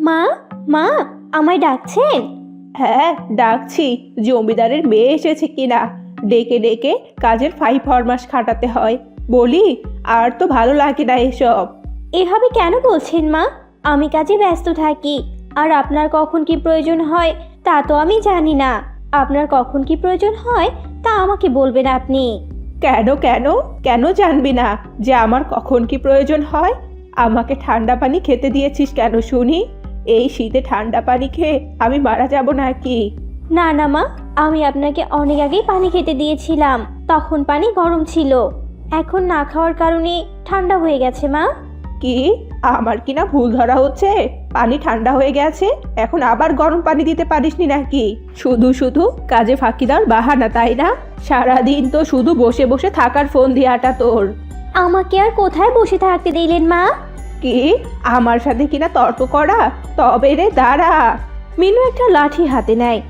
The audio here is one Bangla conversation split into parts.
মা মা আমায় ডাকছেন? হ্যাঁ ডাকছি। জমিদারের মেয়ে এসেছে কিনা? ডেকে ডেকে কাজের ফাই ফরমাস খাটাতে হয়। বলি আর তো ভালো লাগে না এসব। এভাবে কেন বলছেন মা? আমি কাজে ব্যস্ত থাকি। আর আপনার কখন কি প্রয়োজন হয় তা তো আমি জানি না। আপনার কখন কি প্রয়োজন হয় তা আমাকে বলবেন আপনি। কেন কেন? কেন জানবি না? যে আমার কখন কি প্রয়োজন হয়? আমাকে ঠান্ডা পানি খেতে দিয়েছিস কেন শুনি? এই শীতে ঠান্ডা পানি খেয়ে আমি মারা যাব নাকি? না না মা আমি আপনাকে অনেক আগেই পানি খেতে দিয়েছিলাম। তখন পানি গরম ছিল। এখন না খাওয়ার কারণে ঠান্ডা হয়ে গেছে মা। কি? আমার কি না ভুল ধরা হচ্ছে? পানি ঠান্ডা হয়ে গেছে? এখন আবার গরম পানি দিতে পারিসনি নাকি? শুধু শুধু কাজে ফাঁকি দেওয়ার বাহানা তাই না? সারাদিন তো শুধু বসে বসে থাকার ফোন দিয়াটা তোর। আমাকে আর কোথায় বসে থাকতে দিলেন মা? কি? আমার সাথে কিনা তর্ক করা? তবে রে দাঁড়া। মিনু একটা লাঠি হাতে নেয়।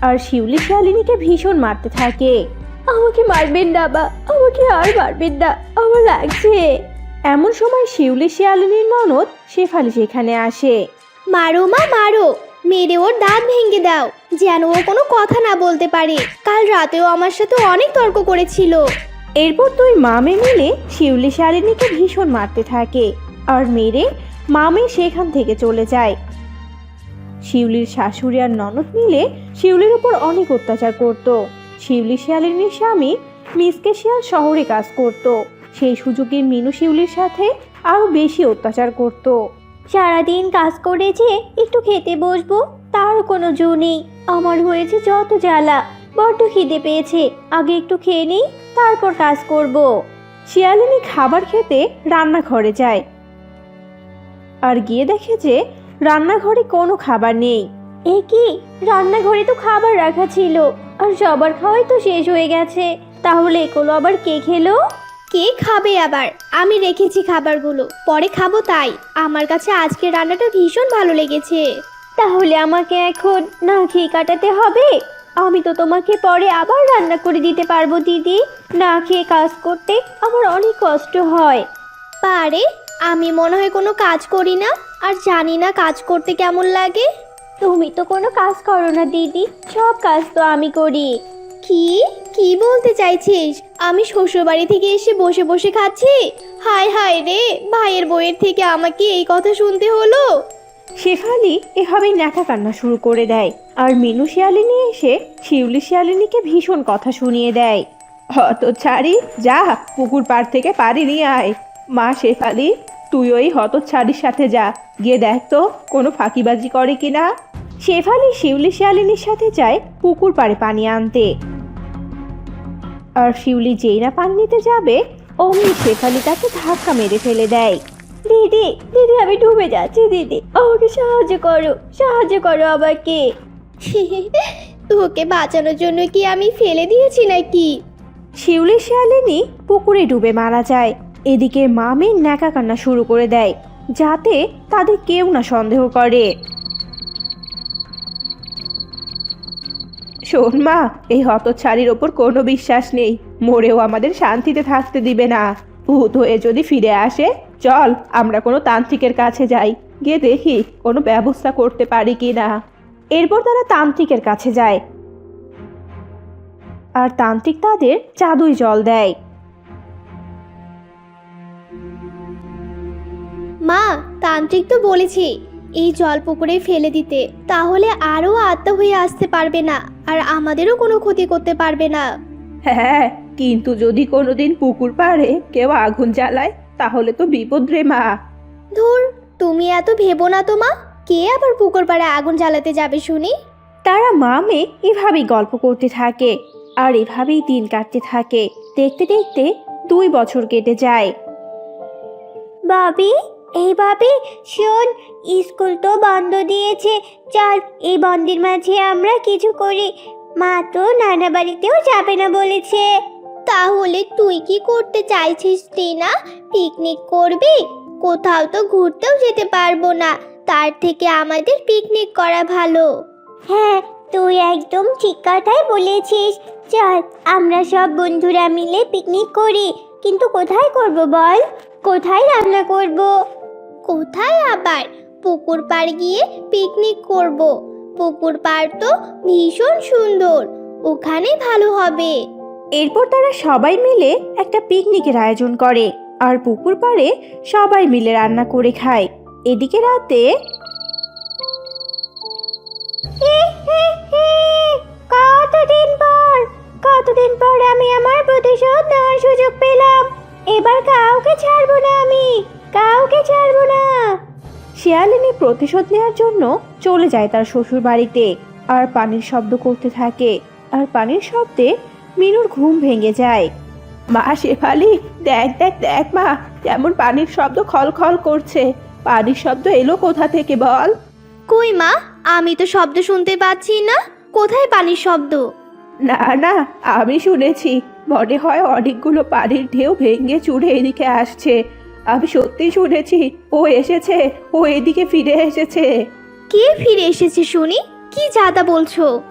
আর শিউলি শিয়ালিনীকে ভীষণ মারতে থাকে। আমাকে মারবেন না বা আমাকে আর মারবেন না আমার লাগছে। এমন সময় শিউলি শিয়ালিনীর ননদ শেফালি সেখানে আসে। মারো মা মারো। মেরে ওর দাঁত ভেঙে দাও। যেন ও কোনো কথা না বলতে পারে। কাল রাতেও আমার সাথে অনেক তর্ক করেছিল। এরপর দুই মামে মিলে শিউলি শালিনীকে ভীষণ মারতে থাকে। আর মেরে মামি সেখান থেকে চলে যায়। শিউলির শাশুড়ি আর ননদ মিলে শিউলির উপর অনেক অত্যাচার করত। শিউলি শিয়ালিনীর স্বামী মিসকে শিয়াল শহরে কাজ করত। সেই সুযোগে মিনু শিউলির সাথে আরও বেশি অত্যাচার করত। সারাদিন কাজ করে যে একটু খেতে বসবো তার কোনো জো নেই। আমার হয়েছে যত জ্বালা বড্ড খিদে পেয়েছে। আগে একটু খেয়ে নিই তারপর কাজ করব। শিয়ালিনী খাবার খেতে রান্নাঘরে যায়। আর গিয়ে দেখে যে রান্নাঘরে কোনো খাবার নেই। এ কি? রান্নাঘরে তো খাবার রাখা ছিল আর সবার খাওয়াই তো শেষ হয়ে গেছে। তাহলে এগুলো আবার কে খেলো? কে খাবে আবার? আমি রেখেছি খাবারগুলো পরে খাব তাই। আমার কাছে আজকের রান্নাটা ভীষণ ভালো লেগেছে। তাহলে আমাকে এখন না খেয়ে কাটাতে হবে? আমি তো তোমাকে পরে আবার রান্না করে দিতে পারব দিদি। না খেয়ে কাজ করতে আমার অনেক কষ্ট হয়। পারে। আমি মনে হয় কোনো কাজ করি না আর জানি না কাজ করতে কেমন লাগে। তুমি তো কোনো কাজ করো না দিদি। সব কাজ তো আমি করি। কি? কি বলতে চাইছিস? আমি শ্বশুরবাড়ি থেকে এসে বসে বসে খাচ্ছি? হায় হায় রে ভাইয়ের বইয়ের থেকে আমাকে এই কথা শুনতে হলো? শেফালি এভাবেই ন্যাকা কান্না শুরু করে দেয় আর মিনু শিয়ালিনী এসে শিউলি শিয়ালিনীকে ভীষণ কথা শুনিয়ে দেয়। হত ছাড়ি যা পুকুর পাড় থেকে পারি নিয়ে আয়। মা শেফালি তুই ওই হত ছাড়ির সাথে যা। গিয়ে দেখ তো কোনো ফাঁকিবাজি করে কিনা শেফালি শিউলি শিয়ালিনীর সাথে যায় পুকুর পাড়ে পানি আনতে। আর শিউলি যেই না পানি নিতে যাবে অমনি শেফালি তাকে ধাক্কা মেরে ফেলে দেয়। দিদি দিদি আমি ডুবে যাচ্ছি দিদি। আমাকে সাহায্য করো সাহায্য করো আমাকে। তোকে বাঁচানোর জন্য কি আমি ফেলে দিয়েছি নাকি? শিউলি শিয়ালিনী পুকুরে ডুবে মারা যায়। এদিকে মামি ন্যাকা কান্না শুরু করে দেয়, যাতে তাদের কেউ না সন্দেহ করে। শোন মা, এই হতচ্ছাড়ির ওপর কোনো বিশ্বাস নেই, মরেও আমাদের শান্তিতে থাকতে দিবে না। ভূত হয়ে যদি ফিরে আসে, চল, আমরা কোনো তান্ত্রিকের কাছে যাই, গিয়ে দেখি কোনো ব্যবস্থা করতে পারি কি না। এরপর তারা তান্ত্রিকের কাছে যায়। আর তান্ত্রিক তাদের জাদুই জল দেয়। মা তান্ত্রিক তো বলেছি এই জল পুকুরে ফেলে দিতে তাহলে আরও আত্মা হয়ে আসতে পারবে না আর আমাদেরও কোনো ক্ষতি করতে পারবে না। হ্যাঁ কিন্তু যদি কোনোদিন পুকুর পাড়ে কেউ আগুন জ্বালায় তাহলে তো বিপদ রে মা। ধুর তুমি এত ভেবো না তো মা কে আবার পুকুর পাড়ে আগুন জ্বালাতে যাবে শুনি? তারা মা মামে এভাবেই গল্প করতে থাকে আর এভাবেই দিন কাটতে থাকে দেখতে দেখতে দুই বছর কেটে যায়। বাবি এই ভাবি শোন স্কুল তো বন্ধ দিয়েছে। চল এই বন্ধের মাঝে আমরা কিছু করি। মা তো নানা বাড়িতেও যাবে না বলেছে। তাহলে তুই কি করতে চাইছিস টিনা? পিকনিক করবি? কোথাও তো ঘুরতেও যেতে পারব না। তার থেকে আমাদের পিকনিক করা ভালো। হ্যাঁ তুই একদম ঠিক কথাই বলেছিস। চল আমরা সব বন্ধুরা মিলে পিকনিক করি। কিন্তু কোথায় করব বল? কোথায় রান্না করব? কোথায় আবার? পুকুর পাড় গিয়ে পিকনিক করব। পুকুর পাড় তো ভীষণ সুন্দর। ওখানে ভালো হবে। এরপর তারা সবাই মিলে একটা পিকনিকের আয়োজন করে আর পুকুর পাড়ে সবাই মিলে রান্না করে খায়। এদিকে রাতে কতদিন পর কতদিন পর আমি আমার প্রতিশোধ নেওয়ার সুযোগ পেলাম। এবার কাউকে ছাড়বো না আমি। কাউকে ছাড়বো না। শিয়ালিনী প্রতিশোধ নেওয়ার জন্য চলে যায় তার শ্বশুর বাড়িতে আর পানির শব্দ করতে থাকে। আর পানির শব্দে মিনুর ঘুম ভেঙে যায়। মা শেফালি দেখ দেখ দেখ মা কেমন পানির শব্দ খল খল করছে। পানির শব্দ এলো কোথা থেকে বল? কই মা আমি তো শব্দ শুনতে পাচ্ছি না। কোথায় পানির শব্দ? না না আমি শুনেছি। মনে হয় অনেকগুলো পানির ঢেউ ভেঙে চুড়ে এদিকে আসছে। আমি সত্যি শুনেছি ও এসেছে ও এদিকে ফিরে এসেছে। কে ফিরে এসেছে শুনি? কি যাতা বলছো?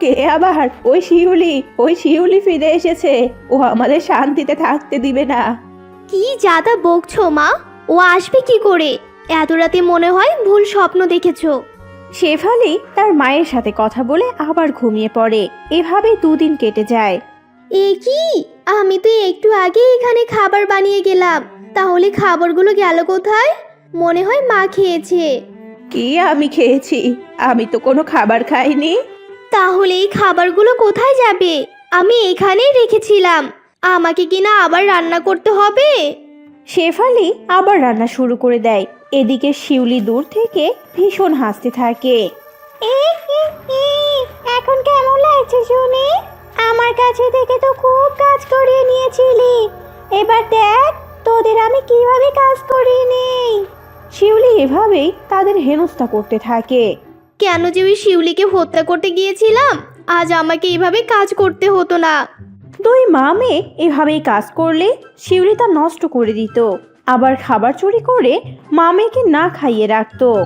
কে আবার? ওই শিউলি ওই শিউলি ফিরে এসেছে। ও আমাদের শান্তিতে থাকতে দিবে না। কি যাতা বকছো মা? ও আসবে কি করে? এত রাতে মনে হয় ভুল স্বপ্ন দেখেছ। শেফালি তার মায়ের সাথে কথা বলে আবার ঘুমিয়ে পড়ে। এভাবে দুদিন কেটে যায়। এ কি? আমি তো একটু আগে এখানে খাবার বানিয়ে গেলাম। তাহলে খাবারগুলো গেল কোথায়? মনে হয় মা খেয়েছে। কি আমি খেয়েছি? আমি তো কোনো খাবার খাইনি। তাহলে এই খাবারগুলো কোথায় যাবে? আমি এখানেই রেখেছিলাম। আমাকে কিনা আবার রান্না করতে হবে? শেফালি আবার রান্না শুরু করে দেয়। এদিকে শিউলি দূর থেকে ভীষণ হাসতে থাকে। এখন কেমন লাগছে শুনি? আমার কাছে থেকে তো খুব কাজ করিয়ে নিয়েছিলি। এবার দেখ তোদের আমি কীভাবে কাজ করিয়ে নেই? শিউলি এভাবেই তাদের হেনস্থা করতে থাকে। কেন যে ওই শিউলিকে হত্যা করতে গিয়েছিলাম? আজ আমাকে এইভাবে কাজ করতে হতো না। দুই মামে এভাবেই কাজ করলে শিউলি তা নষ্ট করে দিত। আবার খাবার চুরি করে মামেকে না খাইয়ে রাখতো।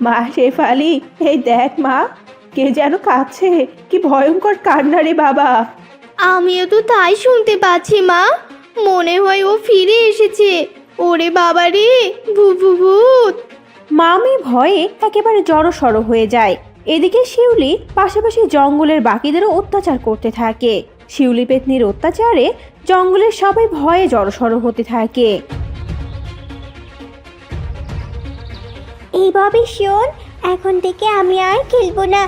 মা শেফালি এই দেখ মা কে যেন কাছে কি ভয়ঙ্কর কান্না রে বাবা। আমিও তো তাই শুনতে পাচ্ছি মা। মনে হয় ও ফিরে এসেছে। ওরে বাবা রে ভূ ভূ ভূত মামি ভয়ে একেবারে জড়সড় হয়ে যায়। এদিকে শিউলি পাশাপাশি জঙ্গলের বাকিদেরও অত্যাচার করতে থাকে। শিউলি পেতনির অত্যাচারে জঙ্গলের সবাই ভয়ে জড়সড় হতে থাকে। এইভাবে শোন এখন থেকে আমি আর খেলব না।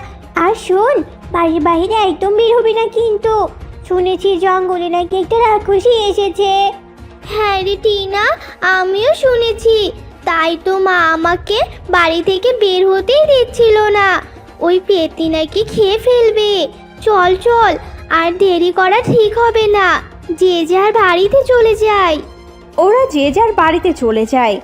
আর শোন বাড়ির বাইরে একদম বের হবি না কিন্তু। শুনেছি জঙ্গলে নাকি একটা রাক্ষসী এসেছে। হ্যাঁ রে টিনা আমিও শুনেছি। তাই তো মা আমাকে বাড়ি থেকে বের হতেই দিচ্ছিল না। ওই পেতি নাকি খেয়ে ফেলবে। চল চল আর দেরি করা ঠিক হবে না। যে যার বাড়িতে চলে যায়। ওরা যে যার বাড়িতে চলে যায়।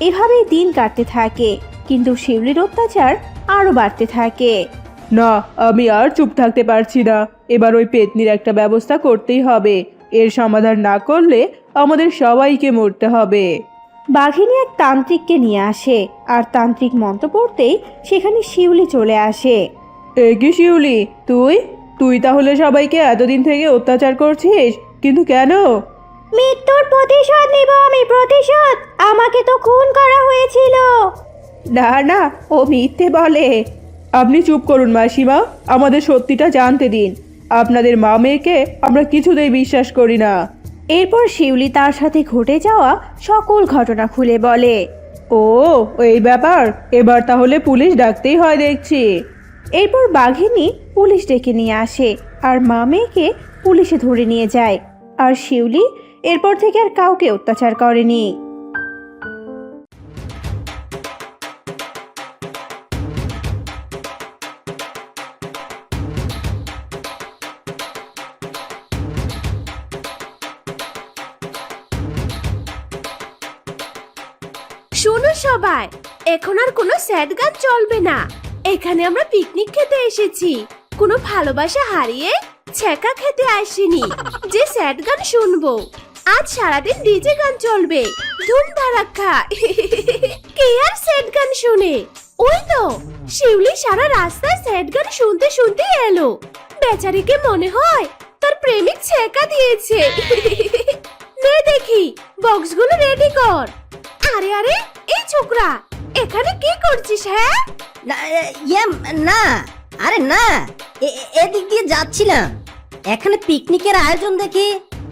এভাবেই দিন কাটতে থাকে কিন্তু শিউলির অত্যাচার আরও বাড়তে থাকে। না আমি আর চুপ থাকতে পারছি না। এবার ওই পেতনির একটা ব্যবস্থা করতেই হবে। এর সমাধান না করলে আমাদের সবাইকে মরতে হবে। বাঘিনী এক তান্ত্রিককে নিয়ে আসে। আর তান্ত্রিক মন্ত্র পড়তেই সেখানে শিউলি চলে আসে। এ কি শিউলি? তুই? তুই তাহলে সবাইকে এতদিন থেকে অত্যাচার করছিস? কিন্তু কেন? মৃত্যুর প্রতিশোধ নিব আমি প্রতিশোধ! আমাকে তো খুন করা হয়েছিল। না না ও মিথ্যে বলে। আপনি চুপ করুন মাসিমা। আমাদের সত্যিটা জানতে দিন। আপনাদের মা মেয়েকে আমরা কিছুতেই বিশ্বাস করি না। এরপর শিউলি তার সাথে ঘটে যাওয়া সকল ঘটনা খুলে বলে। ও এই ব্যাপার? এবার তাহলে পুলিশ ডাকতেই হয় দেখছি। এরপর বাঘিনী পুলিশ ডেকে নিয়ে আসে আর মা মেয়েকে পুলিশে ধরে নিয়ে যায়। আর শিউলি এরপর থেকে আর কাউকে অত্যাচার করেনি। সবাই এখন আর কোনো স্যাড গান চলবে না। এখানে আমরা পিকনিক খেতে এসেছি। কোনো ভালোবাসা হারিয়ে ছ্যাঁকা খেতে আসিনি। যে স্যাড গান শুনব। আজ সারাদিন ডিজে গান চলবে। ধুম ধারাক্কা কে আর স্যাড গান শুনে? ওই তো, শিউলি সারা রাস্তায় স্যাড গান শুনতে শুনতে এলো। বেচারিকে মনে হয় তার প্রেমিক ছ্যাঁকা দিয়েছে। নে দেখি বক্সগুলো রেডি কর। আরে আরে এই ছোকরা এখানে কি করছিস হ্যাঁ? না, ইয়ে না আরে না এদিক দিয়ে যাচ্ছিলাম। এখানে পিকনিকের আয়োজন দেখে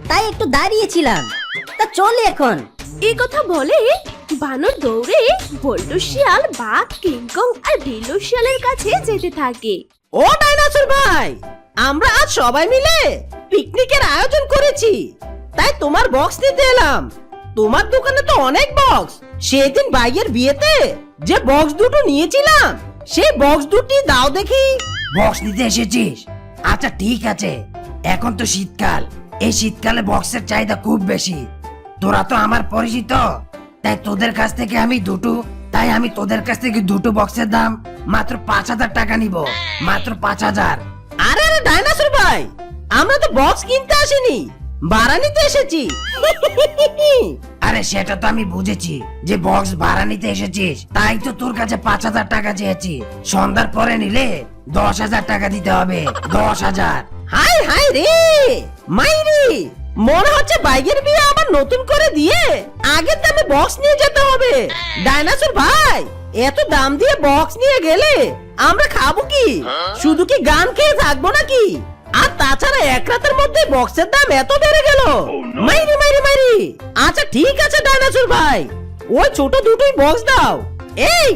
তাই একটু দাঁড়িয়েছিলাম। তা চলে এখন। এই কথা বলে বানর দৌড়ে বল্টু শিয়াল বাঘ কিংকং আর বিল্লু শিয়ালের কাছে যেতে থাকে। ও ডাইনোসর ভাই আমরা আজ সবাই মিলে পিকনিকের আয়োজন করেছি। তাই তোমার বক্স নিতে এলাম। তোমার দোকানে তো অনেক বক্স সেদিন ভাইয়ের বিয়েতে যে বক্স দুটো নিয়েছিলাম সেই বক্স দুটি দাও দেখি। বক্স নিতে এসেছিস? আচ্ছা ঠিক আছে। এখন তো শীতকাল। এই শীতকালে বক্সের চাহিদা খুব বেশি। তোরা তো আমার পরিচিত। তাই তোদের কাছ থেকে আমি দুটো তাই আমি তোদের কাছ থেকে দুটো বক্সের দাম মাত্র পাঁচ হাজার টাকা নিব। মাত্র পাঁচ হাজার। আরে আরে ডাইনোসর ভাই আমরা তো বক্স কিনতে আসিনি। ভাড়া নিতে এসেছি। আরে সেটা তো আমি বুঝেছি যে বক্স ভাড়া নিতে এসেছিস। তাই তো তোর কাছে পাঁচ হাজার টাকা চেয়েছি। সন্ধ্যার পরে নিলে দশ হাজার টাকা দিতে হবে। দশ হাজার। হাই হাই রে! মাইরি মনে হচ্ছে বাইকের বিয়ে আবার নতুন করে দিয়ে আগের দামে বক্স নিয়ে যেতে হবে। ডাইনোসর ভাই এত দাম দিয়ে বক্স নিয়ে গেলে আমরা খাব কি? শুধু কি গান খেয়ে থাকব নাকি? আর তাছাড়া এক রাতের মধ্যে বক্সের দাম এত বেড়ে গেল। মাইরি মাইরি মাইরি। আচ্ছা ঠিক আছে ডাইনোসর ভাই। ওই ছোট দুটোই বক্স দাও। এই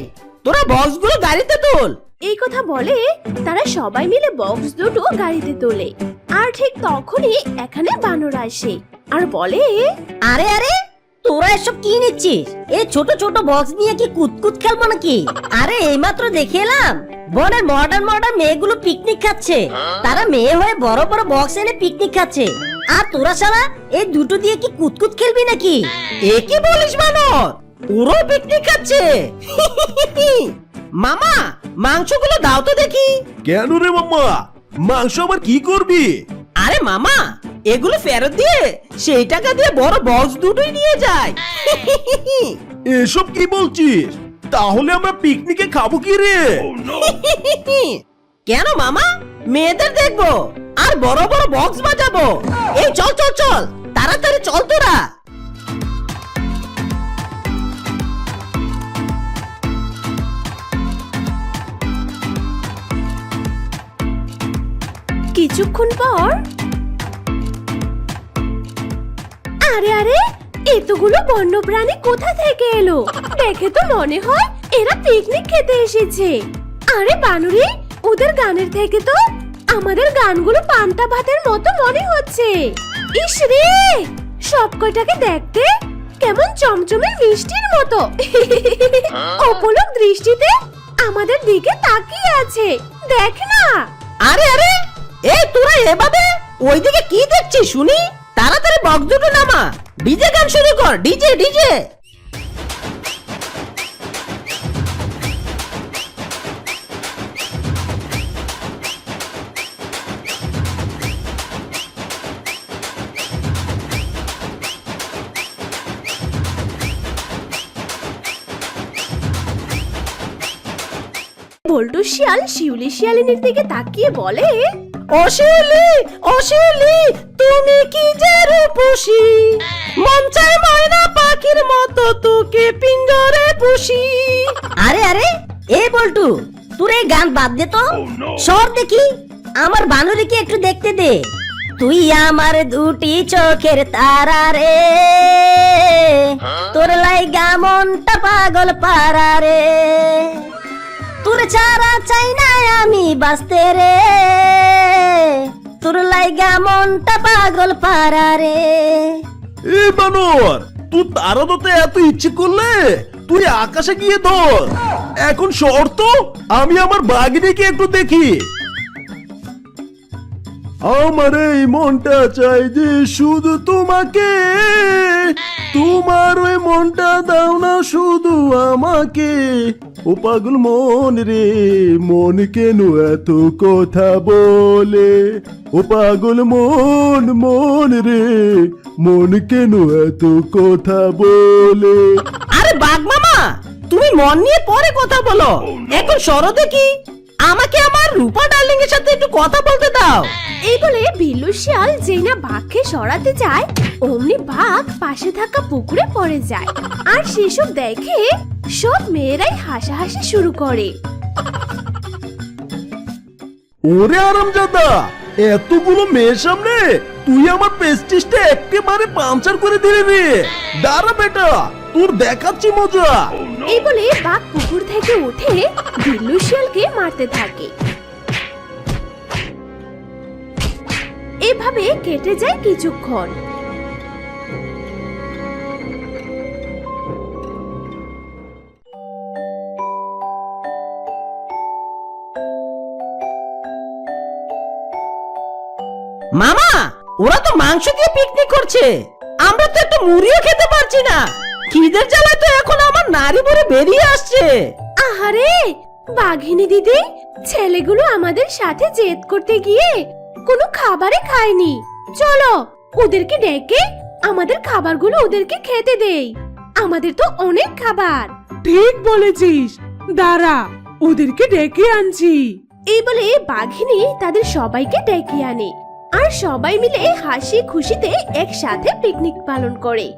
তোরা বক্সগুলো গাড়িতে তোল। এই কথা বলে তারা সবাই মিলে বক্স দুটো গাড়িতে তোলে। আর ঠিক তখনই এখানে বানর আসে। আর বলে আরে আরে তোরা এসব কি নিচ্ছিস? এই ছোট ছোট বক্স নিয়ে কি কুতকুত খেলব নাকি? আরে, এইমাত্র দেখে এলাম। বনের মডার্ন মডার্ন মেয়েগুলো পিকনিক খাচ্ছে। তারা মেয়ে হয়ে বড় বড় বক্স এনে পিকনিক খাচ্ছে। আর তোরা সারা এই দুটো দিয়ে কি কুতকুত খেলবি নাকি? এ কি বলিস বানর? পুরো পিকনিক খাচ্ছে। মামা, মাংসগুলো দাও তো দেখি। কেন রে মাম্মা? মাংস আবার কি করবি? আরে মামা এগুলো ফেরত দিয়ে সেই টাকা দিয়ে বড় বক্স দুটোই নিয়ে যায়। এসব কি বলছিস? তাহলে আমরা পিকনিকে খাব কি রে? কেন মামা? মেয়েদের দেখব আর বড় বড় বক্স বাজাবো। এই চল চল চল তাড়াতাড়ি চল তোরা। কিছুক্ষণ পর আরে আরে, এতগুলো বন্যপ্রাণী কোথা থেকে এলো? দেখে তো মনে হয় এরা পিকনিক খেতে এসেছে। আরে, বানুরি, ওদের গানের থেকে তো আমাদের গানগুলো পান্তা ভাতের মতো মনে হচ্ছে। ইস রে সব দেখতে কেমন চমচমের মিষ্টির মতো। অপলক দৃষ্টিতে আমাদের দিকে তাকিয়ে আছে। দেখ না। আরে আরে, এই তোরা এভাবে ওইদিকে কি দেখছিস শুনি? তাড়াতাড়ি বক্স দুটো নামা। ডিজে গান শুরু কর। DJ DJ. বল্টু শিয়াল শিউলি শিয়ালিনীর দিকে তাকিয়ে বলে অশিউলি অশিউলি তুমি কি যে রূপসী? মন চায় ময়না পাখির মতো তোকে পিঞ্জরে পুষি। আরে আরে এ বল্টু তোর এই গান বাদ দে তো। সর দেখি আমার বানরিকে একটু দেখতে দে। তুই আমার দুটি চোখের তারা রে। তোর লাইগা মনটা পাগল পারা রে। তোর চারা চাই না আমি বাঁচতে রে। তোর লাইগা মনটা পাগল পারা রে এ বানর, তুই তারা তো এত ইচ্ছে করলে তুই আকাশে গিয়ে ধর। এখন শর্ত, আমি আমার বাগিনীকে একটু দেখি। আমার এই মনটা চাই যে শুধু তোমাকে। তোমার ওই মনটা দাও না শুধু আমাকে। ও পাগল মন রে মন কেন এত কথা বলে? ও পাগল মন মন রে মন কেন এত কথা বলে? আরে বাঘ মামা তুমি মন নিয়ে পরে কথা বলো। এখন সরো দেখি। আমাকে আমার রূপা ডার্লিং এর সাথে একটু কথা বলতে দাও। এই বলে বিল্লু শিয়াল যেই না বাঘকে সরাতে যায় অমনি বাঘ পাশে থাকা পুকুরে পড়ে যায়। আর সেসব দেখে সব মেয়েরাই হাসাহাসি শুরু করে। ওরে আরামজাদা এতগুলো মেয়ের সামনে তুই আমার পেস্টিসটা একেবারে পাঞ্চার করে দিলি রে। দাঁড়া বেটা তোর দেখাচ্ছি মজা। এই বলে বাঘ পুকুর থেকে উঠে বিল্লু শিয়ালকে মারতে থাকে। এভাবে কেটে যায় কিছুক্ষণ। মামা ওরা তো মাংস দিয়ে পিকনিক করছে। আমরা তো একটু মুড়িও খেতে পারছি না। খিদের জ্বালায় তো এখন আমার নারী ভরে বেরিয়ে আসছে। আহারে বাঘিনী দিদি ছেলেগুলো আমাদের সাথে জেদ করতে গিয়ে কোনো খাবারে খায়নি। চলো ওদেরকে ডেকে আমাদের খাবারগুলো ওদেরকে খেতে দেই। আমাদের তো অনেক খাবার। ঠিক বলেছিস। দাঁড়া ওদেরকে ডেকে আনছি। এই বলে বাঘিনী তাদের সবাইকে ডেকে আনে। আর সবাই মিলে হাসি খুশিতে একসাথে পিকনিক পালন করে।